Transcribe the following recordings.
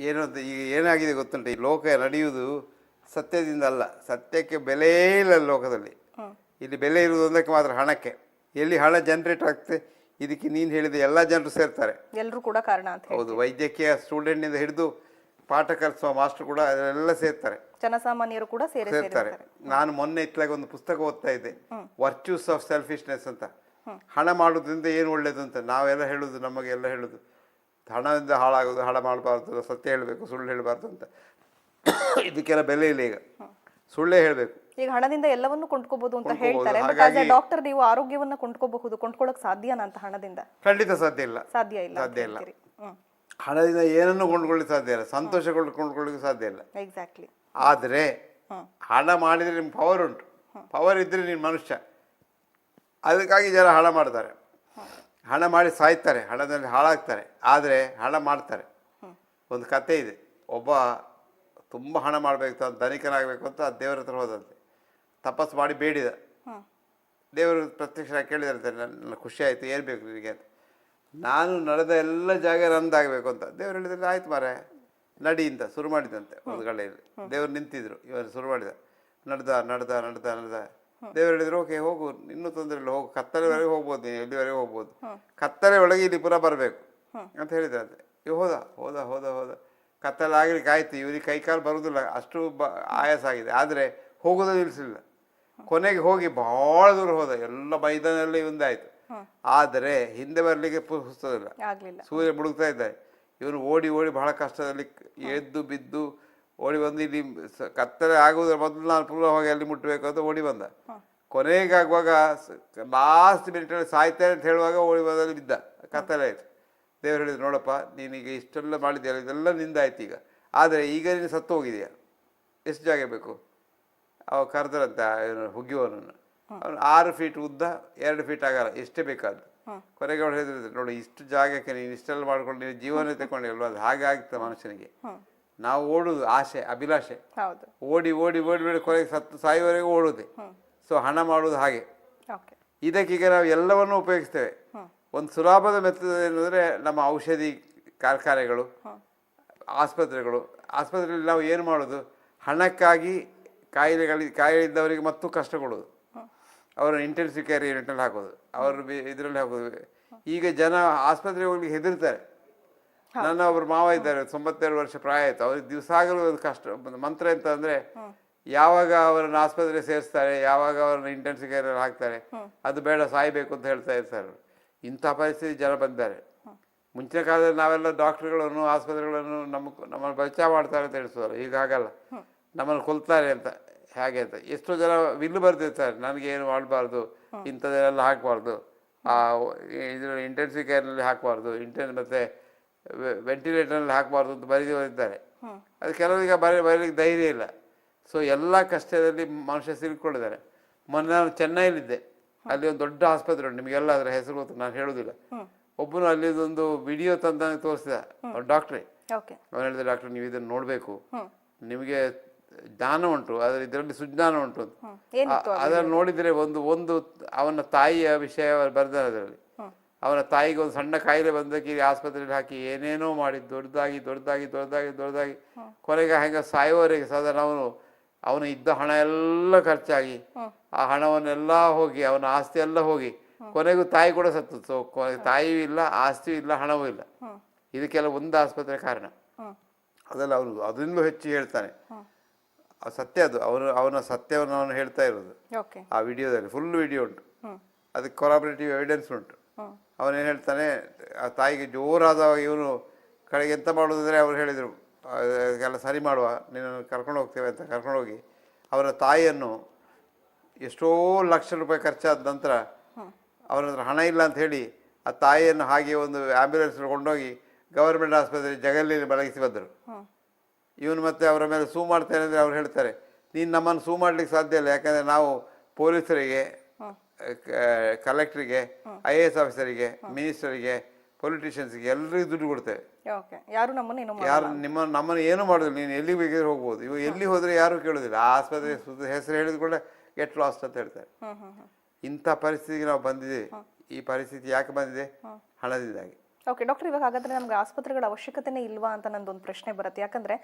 ಏನು ಅಂತ ಈಗ ಏನಾಗಿದೆ ಗೊತ್ತುಂಟು? ಈ ಲೋಕ ನಡೆಯುವುದು ಸತ್ಯದಿಂದ ಅಲ್ಲ. ಸತ್ಯಕ್ಕೆ ಬೆಲೆ ಇಲ್ಲ ಲೋಕದಲ್ಲಿ. ಇಲ್ಲಿ ಬೆಲೆ ಇರುವುದು ಒಂದಕ್ಕೆ ಮಾತ್ರ ಹಣಕ್ಕೆ. ಎಲ್ಲಿ ಹಣ ಜನರೇಟ್ ಆಗ್ತದೆ? ಇದಕ್ಕೆ ನೀನು ಹೇಳಿದ ಎಲ್ಲ ಜನರು ಸೇರ್ತಾರೆ. ಎಲ್ಲರೂ ಕೂಡ ಕಾರಣ ಅಂತ ಹೌದು ವೈದ್ಯಕೀಯ ಸ್ಟೂಡೆಂಟ್ನಿಂದ ಹಿಡಿದು ಪಾಠ ಕಲಿಸುವ ಮಾಸ್ಟರ್ ಕೂಡ ಅದೆಲ್ಲ ಸೇರ್ತಾರೆ. ಜನಸಾಮಾನ್ಯರು ಕೂಡ ಸೇರಿ ಸೇರ್ತಾರೆ. ನಾನು ಮೊನ್ನೆ ಇತ್ತಲಾಗ ಒಂದು ಪುಸ್ತಕ ಓದ್ತಾ ಇದ್ದೆ. ವರ್ಚ್ಯೂಸ್ ಆಫ್ ಸೆಲ್ಫಿಶ್ನೆಸ್ ಅಂತ. ಹಣ ಮಾಡೋದ್ರಿಂದ ಏನು ಒಳ್ಳೇದು ಅಂತ. ನಾವೆಲ್ಲ ಹೇಳುದು ನಮಗೆಲ್ಲ ಹೇಳುದು ಹಣದಿಂದ ಹಾಳಾಗೋದು ಹಣ ಮಾಡಬಾರ್ದು ಸತ್ಯ ಹೇಳಬೇಕು ಸುಳ್ಳು ಹೇಳಬಾರ್ದು ಅಂತ. ಇದಕ್ಕೆಲ್ಲ ಬೆಲೆ ಇಲ್ಲ ಈಗ. ಸುಳ್ಳೇ ಹೇಳಬೇಕು. ಈಗ ಹಣದಿಂದ ಎಲ್ಲವನ್ನು ಕೊಂಡ್ಕೋಬಹುದು ಅಂತ ಹೇಳ್ತಾರೆ. ಡಾಕ್ಟರ್ ನೀವು ಆರೋಗ್ಯವನ್ನ ಕೊಂಡ್ಕೋಬಹುದು. ಕೊಂಡ್ಕೊಳ್ಳೋಕೆ ಸಾಧ್ಯನಾ ಅಂತ ಹಣದಿಂದ? ಖಂಡಿತ ಸಾಧ್ಯ ಇಲ್ಲ. ಸಾಧ್ಯ ಇಲ್ಲ ಸಾಧ್ಯ ಇಲ್ಲ. ಹಣದಿಂದ ಏನನ್ನು ಕೊಂಡ್ಕೊಳ್ಳಿ ಸಾಧ್ಯ ಇಲ್ಲ. ಸಂತೋಷ ಕೊಂಡ್- ಕೊಂಡ್ಕೊಳ್ಳಿಕ್ಕೆ ಸಾಧ್ಯ ಇಲ್ಲ. ಎಕ್ಸಾಕ್ಟ್ಲಿ ಆದರೆ ಹಣ ಮಾಡಿದ್ರೆ ನಿಮ್ಗೆ ಪವರ್ ಉಂಟು. ಪವರ್ ಇದ್ರೆ ನೀನು ಮನುಷ್ಯ. ಅದಕ್ಕಾಗಿ ಜನ ಹಣ ಮಾಡ್ತಾರೆ. ಹಣ ಮಾಡಿ ಸಾಯ್ತಾರೆ ಹಣದಲ್ಲಿ ಹಾಳಾಗ್ತಾರೆ ಆದರೆ ಹಣ ಮಾಡ್ತಾರೆ. ಒಂದು ಕತೆ ಇದೆ. ಒಬ್ಬ ತುಂಬ ಹಣ ಮಾಡಬೇಕು ಅಂತ ಧನಿಕನಾಗಬೇಕು ಅಂತ ದೇವರ ಹತ್ರ ಹೋದಂತೆ. ತಪಸ್ಸು ಮಾಡಿ ಬೇಡಿದ. ದೇವರು ಪ್ರತ್ಯಕ್ಷ ಕೇಳಿದಂತೆ ನನ್ನ ಖುಷಿ ಆಯಿತು ಏನು ಬೇಕು ನಿನಗೆ ಅಂತ. ನಾನು ನಡೆದ ಎಲ್ಲ ಜಾಗ ನಂದಾಗಬೇಕು ಅಂತ. ದೇವರು ಹೇಳಿದ್ರೆ ಆಯ್ತು ಮಾರೆ ನಡಿ ಅಂತ ಶುರು ಮಾಡಿದಂತೆ ಒಂದು ಕಡೆಯಲ್ಲಿ ದೇವರು ನಿಂತಿದ್ರು ಇವರು ಶುರು ಮಾಡಿದ. ನಡೆದ ನಡೆದ ನಡೆದ ನಡೆದ. ದೇವ್ರು ಹೇಳಿದ್ರು ಓಕೆ ಹೋಗು. ಇನ್ನೂ ತೊಂದರೆ ಇಲ್ಲ ಹೋಗು. ಕತ್ತಲೆವರೆಗೆ ಹೋಗ್ಬೋದು ನೀನು ಎಲ್ಲಿವರೆಗೆ ಹೋಗ್ಬೋದು. ಕತ್ತಲೆ ಒಳಗೆ ಇಲ್ಲಿ ಪುನಃ ಬರಬೇಕು ಅಂತ ಹೇಳಿದ್ರಂತೆ ಇವ್ ಹೋದ ಹೋದ ಹೋದ ಹೋದ. ಕತ್ತಲೆ ಆಗ್ಲಿಕ್ಕೆ ಆಯ್ತು. ಇವ್ರಿಗೆ ಕೈಕಾಲು ಬರುವುದಿಲ್ಲ. ಅಷ್ಟು ಬ ಆಯಾಸ ಆಗಿದೆ. ಆದರೆ ಹೋಗೋದು ನಿಲ್ಲಿಸಲಿಲ್ಲ ಕೊನೆಗೆ ಹೋಗಿ ಬಹಳ ದೂರ ಹೋದ. ಎಲ್ಲ ಮೈದಾನಲ್ಲಿ ಒಂದಾಯ್ತು. ಆದರೆ ಹಿಂದೆ ಬರಲಿಕ್ಕೆ ಪುಸ್ತದಿಲ್ಲ ಸೂರ್ಯ ಮುಳುಗ್ತಾ ಇದ್ದಾರೆ ಇವರು ಓಡಿ ಓಡಿ ಬಹಳ ಕಷ್ಟದಲ್ಲಿ ಎದ್ದು ಬಿದ್ದು ಓಡಿ ಬಂದು ಇಲ್ಲಿ ಸ- ಕತ್ತಲೆ ಆಗುವುದರ ಮೊದಲು ನಾನು ಪೂರ್ವವಾಗಿ ಅಲ್ಲಿ ಮುಟ್ಟಬೇಕು ಅಂತ ಓಡಿ ಬಂದ. ಕೊನೆಗಾಗುವಾಗ ಲಾಸ್ಟ್ ಮಿನಿಟಲ್ಲಿ ಸಾಯ್ತೇನೆ ಅಂತ ಹೇಳುವಾಗ ಓಡಿ ಬಂದಲ್ಲಿ ಬಿದ್ದ ಕತ್ತಲೆ ಆಯಿತು. ದೇವರು ಹೇಳಿದ್ರು ನೋಡಪ್ಪ ನೀನೀಗ ಇಷ್ಟೆಲ್ಲ ಮಾಡಿದೆಯಲ್ಲ ಇದೆಲ್ಲ ನಿಂದಾಯ್ತು ಈಗ. ಆದರೆ ಈಗ ನೀನು ಸತ್ತು ಹೋಗಿದೆಯಾ? ಎಷ್ಟು ಜಾಗ ಬೇಕು? ಅವ ಕರೆದ್ರಂತೆ ಇವನು ಹುಗ್ಗಿಯವನನ್ನು ಅವನು ಆರು ಫೀಟ್ ಉದ್ದ ಎರಡು ಫೀಟ್ ಆಗಲ್ಲ ಎಷ್ಟೇ ಬೇಕಾದ್ದು. ಕೊನೆಗೆ ಅವಳು ಹೇಳಿದ್ರೆ ನೋಡಿ ಇಷ್ಟು ಜಾಗಕ್ಕೆ ನೀನು ಇಷ್ಟೆಲ್ಲ ಮಾಡ್ಕೊಂಡು ನೀನು ಜೀವನ ತಗೊಂಡಿಲ್ವ ಅದು ಹಾಗೆ ಆಗ್ತದೆ ಮನುಷ್ಯನಿಗೆ. ನಾವು ಓಡುದು ಆಸೆ ಅಭಿಲಾಷೆ. ಹೌದು. ಓಡಿ ಓಡಿ ಓಡಿ ಓಡಿ ಕೊನೆಗೆ ಸತ್ತು ಸಾಯುವವರೆಗೂ ಓಡುದೆ. ಸೊ ಹಣ ಮಾಡುವುದು ಹಾಗೆ. ಇದಕ್ಕೀಗ ನಾವು ಎಲ್ಲವನ್ನೂ ಉಪಯೋಗಿಸ್ತೇವೆ. ಒಂದು ಸುಲಭದ ಮೆತ್ತದ ಏನಂದ್ರೆ ನಮ್ಮ ಔಷಧಿ ಕಾರ್ಖಾನೆಗಳು ಆಸ್ಪತ್ರೆಗಳು. ಆಸ್ಪತ್ರೆಯಲ್ಲಿ ನಾವು ಏನು ಮಾಡೋದು? ಹಣಕ್ಕಾಗಿ ಕಾಯಿಲೆಗಳಿಗೆ ಕಾಯಿಲೆ ಇದ್ದವರಿಗೆ ಮತ್ತು ಕಷ್ಟ ಕೊಡೋದು ಅವರ ಇಂಟೆನ್ಸಿವ್ ಕೇರ್ ಯೂನಿಟಲ್ಲಿ ಹಾಕೋದು. ಅವರು ಇದರಲ್ಲಿ ಹಾಕೋದು. ಈಗ ಜನ ಆಸ್ಪತ್ರೆಗೆ ಹೋಗ್ಲಿಕ್ಕೆ ಹೆದರ್ತಾರೆ. ನನ್ನ ಒಬ್ರು ಮಾವ ಇದ್ದಾರೆ ತೊಂಬತ್ತೆರಡು ವರ್ಷ ಪ್ರಾಯ ಆಯ್ತು. ಅವ್ರಿಗೆ ದಿವಸ ಆಗಲು ಒಂದು ಕಷ್ಟ ಮಂತ್ರ ಎಂತ ಅಂದ್ರೆ ಯಾವಾಗ ಅವರನ್ನ ಆಸ್ಪತ್ರೆ ಸೇರಿಸ್ತಾರೆ ಯಾವಾಗ ಅವರನ್ನು ಇಂಟೆನ್ಸಿವ್ ಕೇರ್ ಹಾಕ್ತಾರೆ ಅದು ಬೇಡ ಸಾಯ್ಬೇಕು ಅಂತ ಹೇಳ್ತಾ ಇರ್ತಾರೆ. ಇಂಥ ಪರಿಸ್ಥಿತಿ ಜನ ಬಂದಿದ್ದಾರೆ. ಮುಂಚಿನ ಕಾಲದಲ್ಲಿ ನಾವೆಲ್ಲ ಡಾಕ್ಟರ್ಗಳನ್ನು ಆಸ್ಪತ್ರೆಗಳನ್ನು ನಮ್ಮ ನಮ್ಮನ್ನು ಬಚಾವ್ ಮಾಡ್ತಾರೆ ಅಂತ ಹೇಳಿಸೋರು. ಈಗ ಆಗಲ್ಲ ನಮ್ಮನ್ನು ಕೊಲ್ತಾರೆ ಅಂತ ಹೇಗೆ ಅಂತ. ಎಷ್ಟೋ ಜನ ವಿಲ್ಲು ಬರ್ದಿರ್ತಾರೆ ನನಗೆ ಏನು ಮಾಡಬಾರ್ದು? ಇಂಥದ್ದೆಲ್ಲ ಹಾಕಬಾರ್ದು. ಆ ಇದ್ರಲ್ಲಿ ಇಂಟೆನ್ಸಿವ್ ಕೇರ್ನಲ್ಲಿ ಹಾಕಬಾರ್ದು. ಇಂಟೆನ್ ಮತ್ತು ವೆಂಟಿಲೇಟರ್ನಲ್ಲಿ ಹಾಕಬಾರ್ದು ಅಂತ ಬರೆದಿದ್ದಾರೆ ಅದು ಕೆಲವರಿಗೆ ಬರ ಬರೀಲಿಕ್ಕೆ ಧೈರ್ಯ ಇಲ್ಲ. ಸೊ ಎಲ್ಲ ಕಷ್ಟದಲ್ಲಿ ಮನುಷ್ಯ ಸಿಲ್ಕೊಂಡಿದ್ದಾರೆ ಮೊನ್ನೆ ನಾನು ಚೆನ್ನೈಲಿದ್ದೆ ಅಲ್ಲಿ ಒಂದು ದೊಡ್ಡ ಆಸ್ಪತ್ರೆ ಉಂಟು. ನಿಮಗೆಲ್ಲ ಅದರ ಹೆಸರು ಗೊತ್ತು ನಾನು ಹೇಳೋದಿಲ್ಲ ಒಬ್ಬನು ಅಲ್ಲಿದೊಂದು ವಿಡಿಯೋ ತಂದ ತೋರಿಸಿದ ಡಾಕ್ಟ್ರೇ. ಅವ್ನು ಹೇಳಿದ ಡಾಕ್ಟರ್ ನೀವು ಇದನ್ನು ನೋಡಬೇಕು. ನಿಮಗೆ ಜ್ಞಾನ ಉಂಟು. ಆದರೆ ಇದರಲ್ಲಿ ಸುಜ್ಞಾನ ಉಂಟು ಅದನ್ನು ನೋಡಿದರೆ ಒಂದು ಒಂದು ಅವನ ತಾಯಿಯ ವಿಷಯ ಬರ್ದಾರೆ ಅದರಲ್ಲಿ. ಅವನ ತಾಯಿಗೆ ಒಂದು ಸಣ್ಣ ಕಾಯಿಲೆ ಬಂದಕ್ಕೆ ಆಸ್ಪತ್ರೆಯಲ್ಲಿ ಹಾಕಿ ಏನೇನೋ ಮಾಡಿ ದೊಡ್ಡದಾಗಿ ದೊಡ್ಡದಾಗಿ ದೊಡ್ಡದಾಗಿ ದೊಡ್ಡದಾಗಿ. ಕೊನೆಗೆ ಹೆಂಗ ಸಾಯೋವರೆಗೆ ಸಾಧಾರಣ ಅವನು ಅವನು ಇದ್ದ ಹಣ ಎಲ್ಲ ಖರ್ಚಾಗಿ ಆ ಹಣವನ್ನೆಲ್ಲ ಹೋಗಿ ಅವನ ಆಸ್ತಿ ಎಲ್ಲ ಹೋಗಿ ಕೊನೆಗೂ ತಾಯಿ ಕೂಡ ಸತ್ತು. ಸೊ ಕೊನೆಗೆ ತಾಯಿಯೂ ಇಲ್ಲ ಆಸ್ತಿಯೂ ಇಲ್ಲ ಹಣವೂ ಇಲ್ಲ. ಇದಕ್ಕೆಲ್ಲ ಒಂದು ಆಸ್ಪತ್ರೆ ಕಾರಣ. ಅದೆಲ್ಲ ಅವನು ಅದರಿಂದ ಹೆಚ್ಚು ಹೇಳ್ತಾನೆ. ಸತ್ಯ ಅದು. ಅವನು ಅವನ ಸತ್ಯವನ್ನು ಅವನು ಹೇಳ್ತಾ ಇರೋದು. ಆ ವಿಡಿಯೋದಲ್ಲಿ ಫುಲ್ ವಿಡಿಯೋ ಉಂಟು. ಅದಕ್ಕೆ ಕೊಲಾಬರೇಟಿವ್ ಎವಿಡೆನ್ಸ್ ಉಂಟು. ಅವನೇನು ಹೇಳ್ತಾನೆ ಆ ತಾಯಿಗೆ ಜೋರಾದ ಇವನು ಕಡೆಗೆ ಎಂತ ಮಾಡೋದಂದರೆ ಅವ್ರು ಹೇಳಿದರು ಅದಕ್ಕೆಲ್ಲ ಸರಿ ಮಾಡುವ ನಿನ್ನನ್ನು ಕರ್ಕೊಂಡು ಹೋಗ್ತೇವೆ ಅಂತ ಕರ್ಕೊಂಡು ಹೋಗಿ ಅವರ ತಾಯಿಯನ್ನು ಎಷ್ಟೋ ಲಕ್ಷ ರೂಪಾಯಿ ಖರ್ಚಾದ ನಂತರ ಅವನ ಹತ್ರ ಹಣ ಇಲ್ಲ ಅಂತ ಹೇಳಿ ಆ ತಾಯಿಯನ್ನು ಹಾಗೆ ಒಂದು ಆ್ಯಂಬುಲೆನ್ಸ್ ಕೊಂಡೋಗಿ ಗವರ್ಮೆಂಟ್ ಆಸ್ಪತ್ರೆ ಜಗಲಿಯಲ್ಲಿ ಬಳಗಿಸಿ ಬಂದರು. ಇವನು ಮತ್ತೆ ಅವರ ಮೇಲೆ ಸೂ ಮಾಡ್ತೇನೆ ಅಂದರೆ ಅವ್ರು ಹೇಳ್ತಾರೆ ನೀನು ನಮ್ಮನ್ನು ಸೂ ಮಾಡ್ಲಿಕ್ಕೆ ಸಾಧ್ಯ ಇಲ್ಲ ಯಾಕಂದರೆ ನಾವು ಪೊಲೀಸರಿಗೆ ಕಲೆಕ್ಟ್ರಿಗೆ ಐ ಎ ಎಸ್ ಆಫೀಸರಿಗೆ ಮಿನಿಸ್ಟರಿಗೆ ಪೊಲಿಟಿಷಿಯನ್ಸ್ಗೆ ಎಲ್ಲರಿಗೂ ದುಡ್ಡು ಕೊಡ್ತೇವೆ ಓಕೆ. ಯಾರು ನಮ್ಮನ್ನ ಏನು ಯಾರು ನಿಮ್ಮ ನಮ್ಮನ್ನು ಏನು ಮಾಡೋದಿಲ್ಲ ನೀನು ಎಲ್ಲಿ ಬೇಕಿದ್ರೆ ಹೋಗ್ಬೋದು. ಇವಾಗ ಎಲ್ಲಿ ಹೋದರೆ ಯಾರೂ ಕೇಳೋದಿಲ್ಲ. ಆ ಆಸ್ಪತ್ರೆ ಸುದ್ದಿ ಹೆಸರು ಹೇಳಿದ ಕೂಡ ಗೆಟ್ ಲಾಸ್ಟ್ ಅಂತ ಹೇಳ್ತಾರೆ. ಹ್ಮ್ ಹ್ಮ್ ಹ್ಮ್ ಇಂಥ ಪರಿಸ್ಥಿತಿಗೆ ನಾವು ಬಂದಿದ್ದೀವಿ. ಈ ಪರಿಸ್ಥಿತಿ ಯಾಕೆ ಬಂದಿದೆ? ಹಣದಿಂದಾಗಿ. ಓಕೆ ಡಾಕ್ಟರ್ ಇವಾಗ ಹಾಗಾದ್ರೆ ನಮ್ಗೆ ಆಸ್ಪತ್ರೆಗಳ ಅವಶ್ಯಕತೆನೇ ಇಲ್ವಾ ಅಂತ ನಂದೊಂದು ಪ್ರಶ್ನೆ ಬರುತ್ತೆ. ಯಾಕಂದ್ರೆ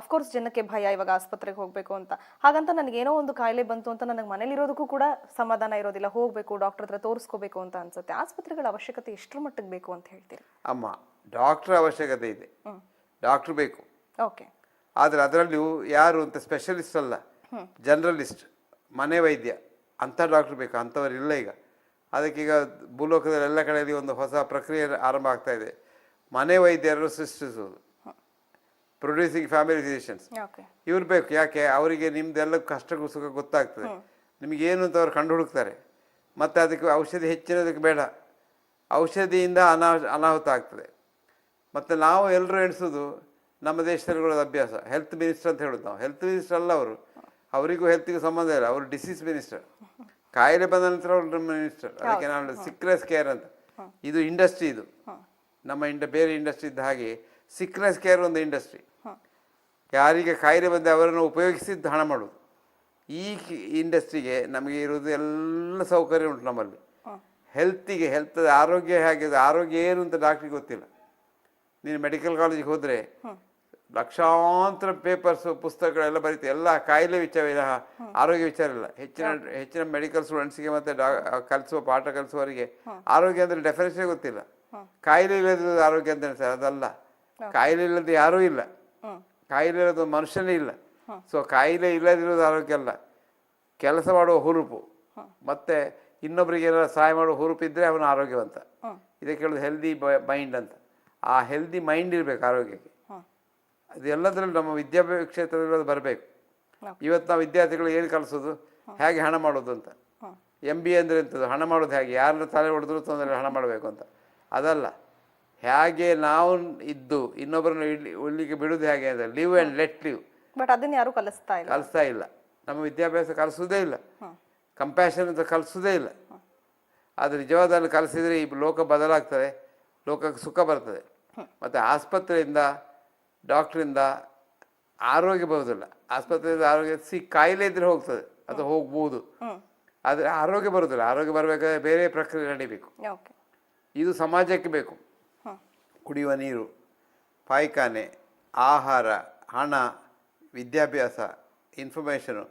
ಅಫ್ಕೋರ್ಸ್ ಜನಕ್ಕೆ ಭಯ ಇವಾಗ ಆಸ್ಪತ್ರೆಗೆ ಹೋಗಬೇಕು ಅಂತ. ಹಾಗಂತ ನನಗೆ ಏನೋ ಒಂದು ಕಾಯಿಲೆ ಬಂತು ಅಂತ ನನಗೆ ಮನೇಲಿರೋದಕ್ಕೂ ಕೂಡ ಸಮಾಧಾನ ಇರೋದಿಲ್ಲ. ಹೋಗಬೇಕು ಡಾಕ್ಟರ್ ಹತ್ರ ತೋರಿಸ್ಕೋಬೇಕು ಅಂತ ಅನ್ಸುತ್ತೆ. ಆಸ್ಪತ್ರೆಗಳ ಅವಶ್ಯಕತೆ ಎಷ್ಟರ ಮಟ್ಟಿಗೆ ಬೇಕು ಅಂತ ಹೇಳ್ತೀರಿ? ಅಮ್ಮ ಡಾಕ್ಟರ್ ಅವಶ್ಯಕತೆ ಇದೆ. ಡಾಕ್ಟರ್ ಬೇಕು. ಓಕೆ ಆದರೆ ಅದರಲ್ಲಿಯೂ ಯಾರು ಅಂತ ಸ್ಪೆಷಲಿಸ್ಟ್ ಅಲ್ಲ. ಜನರಲಿಸ್ಟ್ ಮನೆ ವೈದ್ಯ ಅಂಥ ಡಾಕ್ಟರ್ ಬೇಕು. ಅಂಥವ್ರು ಇಲ್ಲ ಈಗ. ಅದಕ್ಕೀಗ ಭೂಲೋಕದಲ್ಲಿ ಎಲ್ಲ ಕಡೆಯಲ್ಲಿ ಒಂದು ಹೊಸ ಪ್ರಕ್ರಿಯೆ ಆರಂಭ ಆಗ್ತಾ ಇದೆ. ಮನೆ ವೈದ್ಯರು ಸೃಷ್ಟಿಸುವುದು. ಪ್ರೊಡ್ಯೂಸಿಂಗ್ ಫ್ಯಾಮಿಲಿ ಫಿಸಿಷಿಯನ್ಸ್ ಇವ್ರು ಬೇಕು ಯಾಕೆ? ಅವರಿಗೆ ನಿಮ್ದೆಲ್ಲ ಕಷ್ಟ ಸುಖ ಗೊತ್ತಾಗ್ತದೆ. ನಿಮಗೇನು ಅಂತ ಅವ್ರು ಕಂಡು ಹುಡುಕ್ತಾರೆ ಮತ್ತು ಅದಕ್ಕೆ ಔಷಧಿ ಹೆಚ್ಚಿನದಕ್ಕೆ ಬೇಡ. ಔಷಧಿಯಿಂದ ಅನಾ ಅನಾಹುತ ಆಗ್ತದೆ. ಮತ್ತು ನಾವು ಎಲ್ಲರೂ ಎಣಿಸೋದು ನಮ್ಮ ದೇಶದಲ್ಲಿ ಕೂಡ ಅಭ್ಯಾಸ. ಹೆಲ್ತ್ ಮಿನಿಸ್ಟರ್ ಅಂತ ಹೇಳೋದು ನಾವು. ಹೆಲ್ತ್ ಮಿನಿಸ್ಟರ್ ಅಲ್ಲ ಅವರು. ಅವರಿಗೂ ಹೆಲ್ತಿಗೂ ಸಂಬಂಧ ಇಲ್ಲ. ಅವರು ಡಿಸೀಸ್ ಮಿನಿಸ್ಟರ್ ಕಾಯಿಲೆ ಬಂದ ನಂತರ ಅವರು ಮಿನಿಸ್ಟರ್ ಅದಕ್ಕೆ ನಾನು ಸಿಕ್ನೆಸ್ ಕೇರ್ ಅಂತ. ಇದು ಇಂಡಸ್ಟ್ರಿ ಇದು. ನಮ್ಮ ಇಂಡ ಬೇರೆ ಇಂಡಸ್ಟ್ರಿ ಇದ್ದ ಹಾಗೆ ಸಿಕ್ನೆಸ್ ಕೇರ್ ಒಂದು ಇಂಡಸ್ಟ್ರಿ ಯಾರಿಗೆ ಕಾಯಿಲೆ ಬಂದರೆ ಅವರನ್ನು ಉಪಯೋಗಿಸಿದ್ದು ಹಣ ಮಾಡೋದು. ಈ ಇಂಡಸ್ಟ್ರಿಗೆ ನಮಗೆ ಇರೋದು ಎಲ್ಲ ಸೌಕರ್ಯ ಉಂಟು ನಮ್ಮಲ್ಲಿ. ಹೆಲ್ತಿಗೆ ಹೆಲ್ತ್ ಆರೋಗ್ಯ ಹೇಗಿದೆ ಆರೋಗ್ಯ ಏನು ಅಂತ ಡಾಕ್ಟ್ರಿಗೆ ಗೊತ್ತಿಲ್ಲ. ನೀನು ಮೆಡಿಕಲ್ ಕಾಲೇಜಿಗೆ ಹೋದರೆ ಲಕ್ಷಾಂತರ ಪೇಪರ್ಸ್ ಪುಸ್ತಕಗಳೆಲ್ಲ ಬರೀತೆ. ಎಲ್ಲ ಕಾಯಿಲೆ ವಿಚಾರ ಇಲ್ಲ ಆರೋಗ್ಯ ವಿಚಾರ ಇಲ್ಲ. ಹೆಚ್ಚಿನ ಹೆಚ್ಚಿನ ಮೆಡಿಕಲ್ ಸ್ಟೂಡೆಂಟ್ಸ್ಗೆ ಮತ್ತೆ ಡಾ ಕಲಿಸುವ ಪಾಠ ಕಲಿಸುವವರಿಗೆ ಆರೋಗ್ಯ ಅಂದ್ರೆ ಡೆಫಿನೇಷನ್ ಗೊತ್ತಿಲ್ಲ. ಕಾಯಿಲೆ ಇಲ್ಲದ ಆರೋಗ್ಯ ಅಂತ ಸರ್ ಅದಲ್ಲ. ಕಾಯಿಲೆ ಇಲ್ಲದೆ ಯಾರೂ ಇಲ್ಲ. ಕಾಯಿಲೆ ಇರೋದು ಮನುಷ್ಯನೇ ಇಲ್ಲ. ಸೊ ಕಾಯಿಲೆ ಇಲ್ಲದಿರೋದು ಆರೋಗ್ಯ ಅಲ್ಲ. ಕೆಲಸ ಮಾಡುವ ಹುರುಪು. ಮತ್ತೆ ಇನ್ನೊಬ್ಬರಿಗೆ ಏನಾದ್ರು ಸಹಾಯ ಮಾಡುವ ಹುರುಪು ಇದ್ದರೆ ಅವನು ಆರೋಗ್ಯವಂತ. ಇದಕ್ಕೆ ಹೇಳೋದು ಹೆಲ್ದಿ ಮೈಂಡ್ ಅಂತ. ಆ ಹೆಲ್ದಿ ಮೈಂಡ್ ಇರಬೇಕು ಆರೋಗ್ಯಕ್ಕೆ. ಅದು ಎಲ್ಲದರಲ್ಲೂ ನಮ್ಮ ವಿದ್ಯಾಭ್ಯಾಸ ಕ್ಷೇತ್ರದಲ್ಲಿ ಅದು ಬರಬೇಕು. ಇವತ್ತು ನಾವು ವಿದ್ಯಾರ್ಥಿಗಳು ಏನು ಕಲಿಸೋದು? ಹೇಗೆ ಹಣ ಮಾಡೋದು ಅಂತ. ಎಂ ಬಿ ಎ ಅಂದರೆ ಎಂಥದ್ದು ಹಣ ಮಾಡೋದು ಹೇಗೆ? ಯಾರನ್ನ ತಲೆ ಹೊಡೆದ್ರು ತೊಂದರೆ ಹಣ ಮಾಡಬೇಕು ಅಂತ. ಅದಲ್ಲ ಹೇಗೆ ನಾವು ಇದ್ದು ಇನ್ನೊಬ್ಬರನ್ನು ಇಡ್ಲಿ ಉಳ್ಳಿಕ್ಕೆ ಬಿಡೋದು ಹೇಗೆ ಅಂದರೆ live and let live but ಅದನ್ನು ಯಾರು ಕಲಿಸ್ತಾ ಇಲ್ಲ. ಕಲಿಸ್ತಾ ಇಲ್ಲ. ನಮ್ಮ ವಿದ್ಯಾಭ್ಯಾಸ ಕಲಿಸೋದೇ ಇಲ್ಲ. ಕಂಪ್ಯಾಷನ್ ಅಂತ ಕಲಿಸೋದೇ ಇಲ್ಲ. ಆದರೆ ನಿಜವಾದಲ್ಲಿ ಕಲಿಸಿದರೆ ಈ ಲೋಕ ಬದಲಾಗ್ತದೆ ಲೋಕಕ್ಕೆ ಸುಖ ಬರ್ತದೆ. ಮತ್ತು ಆಸ್ಪತ್ರೆಯಿಂದ ಡಾಕ್ಟ್ರಿಂದ ಆರೋಗ್ಯ ಬರೋದಿಲ್ಲ ಆಸ್ಪತ್ರೆಯಿಂದ ಆರೋಗ್ಯ ಸಿ ಕಾಯಿಲೆ ಇದ್ರೆ ಹೋಗ್ತದೆ. ಅದು ಹೋಗ್ಬೋದು. ಆದರೆ ಆರೋಗ್ಯ ಬರೋದಿಲ್ಲ. ಆರೋಗ್ಯ ಬರಬೇಕಾದ್ರೆ ಬೇರೆ ಪ್ರಕ್ರಿಯೆ ನಡಿಬೇಕು. ಇದು ಸಮಾಜಕ್ಕೆ ಬೇಕು. ಕುಡಿಯುವ ನೀರು ಪಾಯ್ಖಾನೆ ಆಹಾರ ಹಣ ವಿದ್ಯಾಭ್ಯಾಸ ಇನ್ಫಾರ್ಮೇಷನು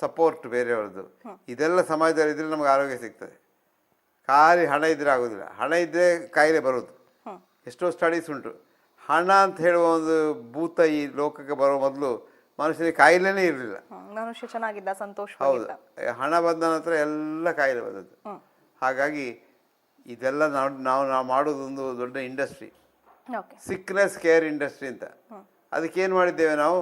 ಸಪೋರ್ಟ್ ಬೇರೆಯವ್ರದ್ದು. ಇದೆಲ್ಲ ಸಮಾಜದಲ್ಲಿ ಇದ್ರೆ ನಮಗೆ ಆರೋಗ್ಯ ಸಿಗ್ತದೆ. ಖಾಲಿ ಹಣ ಇದ್ರೆ ಆಗೋದಿಲ್ಲ. ಹಣ ಇದ್ದರೆ ಕಾಯಿಲೆ ಬರೋದು ಎಷ್ಟೋ ಸ್ಟಡೀಸ್ ಉಂಟು. ಹಣ ಅಂತ ಹೇಳುವ ಒಂದು ಭೂತ ಈ ಲೋಕಕ್ಕೆ ಬರೋ ಮೊದಲು ಮನುಷ್ಯನಿಗೆ ಕಾಯಿಲೆನೇ ಇರಲಿಲ್ಲ. ಮನುಷ್ಯ ಚೆನ್ನಾಗಿದ್ದ ಹೌದು. ಸಂತೋಷವಾಗಿದ್ದ ಹಣ ಬಂದ ನಂತರ ಎಲ್ಲ ಕಾಯಿಲೆ ಬಂದದ್ದು. ಹಾಗಾಗಿ ಇದೆಲ್ಲ ನಾವು ನಾವು ನಾವು ಮಾಡೋದೊಂದು ದೊಡ್ಡ ಇಂಡಸ್ಟ್ರಿ. ಸಿಕ್ನೆಸ್ ಕೇರ್ ಇಂಡಸ್ಟ್ರಿ ಅಂತ. ಅದಕ್ಕೇನು ಮಾಡಿದ್ದೇವೆ ನಾವು?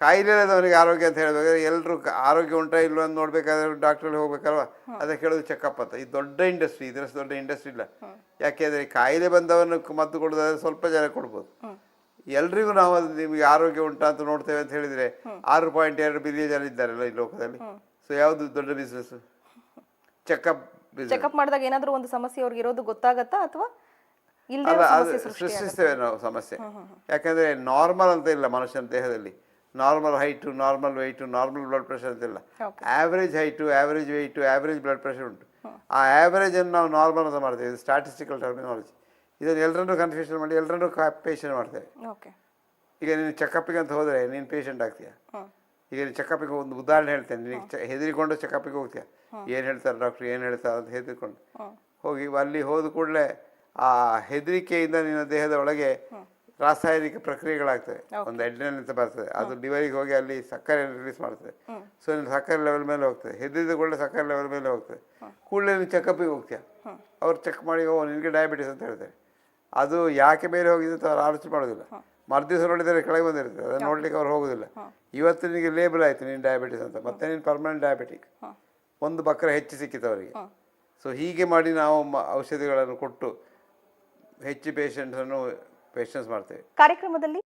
ಕಾಯಿಲೆ ಇಲ್ಲದವನಿಗೆ ಆರೋಗ್ಯ ಅಂತ ಹೇಳಬೇಕಾದ್ರೆ ಎಲ್ಲರೂ ಆರೋಗ್ಯ ಉಂಟಾ ಇಲ್ಲ ಅಂತ ನೋಡ್ಬೇಕಾದ್ರೆ ಡಾಕ್ಟ್ರಲ್ಲಿ ಹೋಗ್ಬೇಕಲ್ವ? ಅದಕ್ಕೆ ಹೇಳೋದು ಚೆಕಪ್ ಅಂತ. ಇದು ದೊಡ್ಡ ಇಂಡಸ್ಟ್ರಿ ಇದರಷ್ಟು ದೊಡ್ಡ ಇಂಡಸ್ಟ್ರಿ ಇಲ್ಲ. ಯಾಕೆಂದರೆ ಕಾಯಿಲೆ ಬಂದವನು ಮದ್ದು ಕೊಡೋದಾದ್ರೆ ಸ್ವಲ್ಪ ಜನ ಕೊಡ್ಬೋದು. ಎಲ್ರಿಗೂ ನಾವು ಅದು ನಿಮಗೆ ಆರೋಗ್ಯ ಉಂಟಾ ಅಂತ ನೋಡ್ತೇವೆ ಅಂತ ಹೇಳಿದ್ರೆ ಆರು ಪಾಯಿಂಟ್ ಎರಡು ಬಿಲಿಯನ್ ಜನ ಇದ್ದಾರಲ್ಲ ಈ ಲೋಕದಲ್ಲಿ. ಸೊ ಯಾವುದು ದೊಡ್ಡ ಬಿಸ್ನೆಸ್ ಚೆಕಪ್ ಚೆಕಪ್ ಮಾಡಿದಾಗ ಏನಾದರೂ ಒಂದು ಸಮಸ್ಯೆ ಅವ್ರಿಗೆ ಇರೋದು ಗೊತ್ತಾಗತ್ತಾ ಅಥವಾ ಸೃಷ್ಟಿಸ್ತೇವೆ ನಾವು ಸಮಸ್ಯೆ. ಯಾಕಂದ್ರೆ ನಾರ್ಮಲ್ ಅಂತ ಇಲ್ಲ ಮನುಷ್ಯನ ದೇಹದಲ್ಲಿ. Normal height normal weight normal blood pressure ಅಂತಿಲ್ಲ ಇಲ್ಲ. Average height average weight average blood pressure ಉಂಟು. ಆ ಆವ್ರೇಜನ್ನು ನಾವು ನಾರ್ಮಲ್ ಅಂತ ಮಾಡ್ತೇವೆ. ಸ್ಟಾಟಿಸ್ಟಿಕಲ್ ಟರ್ಮಿನಾಲಜಿ ಇದನ್ನು ಎಲ್ಲರನ್ನೂ ಕನ್ಫ್ಯೂಷನ್ ಮಾಡಿ ಎಲ್ಲರನ್ನೂ ಪೇಷಂಟ್ ಮಾಡ್ತೇವೆ. ಓಕೆ ಈಗ ನೀನು ಚೆಕಪ್ಪಿಗೆ ಅಂತ ಹೋದರೆ ನೀನು ಪೇಷಂಟ್ ಆಗ್ತೀಯ? ಈಗ ನೀನು ಚೆಕಪ್ಪಿಗೆ ಒಂದು ಉದಾಹರಣೆ ಹೇಳ್ತೇನೆ. ನೀನು ಚ ಹೆದರಿಕೊಂಡು ಚೆಕಪ್ಪಿಗೆ ಹೋಗ್ತೀಯ? ಏನು ಹೇಳ್ತಾರೆ ಡಾಕ್ಟ್ರ್ ಏನು ಹೇಳ್ತಾರೆ ಅಂತ ಹೆದರಿಕೊಂಡು. ಹೋಗಿ ಅಲ್ಲಿ ಹೋದ ಕೂಡಲೇ ಆ ಹೆದರಿಕೆಯಿಂದ ನಿನ್ನ ದೇಹದ ಒಳಗೆ ರಾಸಾಯನಿಕ ಪ್ರಕ್ರಿಯೆಗಳಾಗ್ತವೆ. ಒಂದು ಎಡ್ರಿನಲ್ ಅಂತ ಬರ್ತದೆ. ಅದು ಲಿವರಿಗೆ ಹೋಗಿ ಅಲ್ಲಿ ಸಕ್ಕರೆ ರಿಲೀಸ್ ಮಾಡ್ತದೆ. ಸೊ ನಿನ್ನ ಸಕ್ಕರೆ ಲೆವೆಲ್ ಮೇಲೆ ಹೋಗ್ತದೆ. ಹೆದರಿದ ಕೂಡಲೇ ಸಕ್ಕರೆ ಲೆವೆಲ್ ಮೇಲೆ ಹೋಗ್ತದೆ. ಕೂಡಲೇ ನೀನು ಚೆಕಪ್ಪಿಗೆ ಹೋಗ್ತೀಯ? ಅವ್ರು ಚೆಕ್ ಮಾಡಿ ಓ ನಿನಗೆ ಡಯಾಬಿಟಿಸ್ ಅಂತ ಹೇಳ್ತಾರೆ. ಅದು ಯಾಕೆ ಮೇಲೆ ಹೋಗಿದೆ ಅಂತ ಅವ್ರು ಆಲೋಚನೆ ಮಾಡೋದಿಲ್ಲ. ಮರುದಿವಸ ನೋಡಿದರೆ ಕೆಳಗೆ ಬಂದಿರುತ್ತೆ. ಅದನ್ನು ನೋಡ್ಲಿಕ್ಕೆ ಅವ್ರು ಹೋಗೋದಿಲ್ಲ. ಇವತ್ತು ನಿಮಗೆ ಲೇಬಲ್ ಆಯಿತು ನೀನು ಡಯಾಬಿಟಿಸ್ ಅಂತ. ಮತ್ತೆ ನೀನು ಪರ್ಮನೆಂಟ್ ಡಯಾಬಿಟಿಕ್ ಒಂದು ಬಕ್ರ ಹೆಚ್ಚು ಸಿಕ್ಕಿತ್ತು ಅವರಿಗೆ. ಸೊ ಹೀಗೆ ಮಾಡಿ ನಾವು ಔಷಧಿಗಳನ್ನು ಕೊಟ್ಟು ಹೆಚ್ಚು ಪೇಷಂಟ್ಸನ್ನು ಪೇಷನ್ಸ್ ಮಾಡ್ತೇವೆ. ಕಾರ್ಯಕ್ರಮದಲ್ಲಿ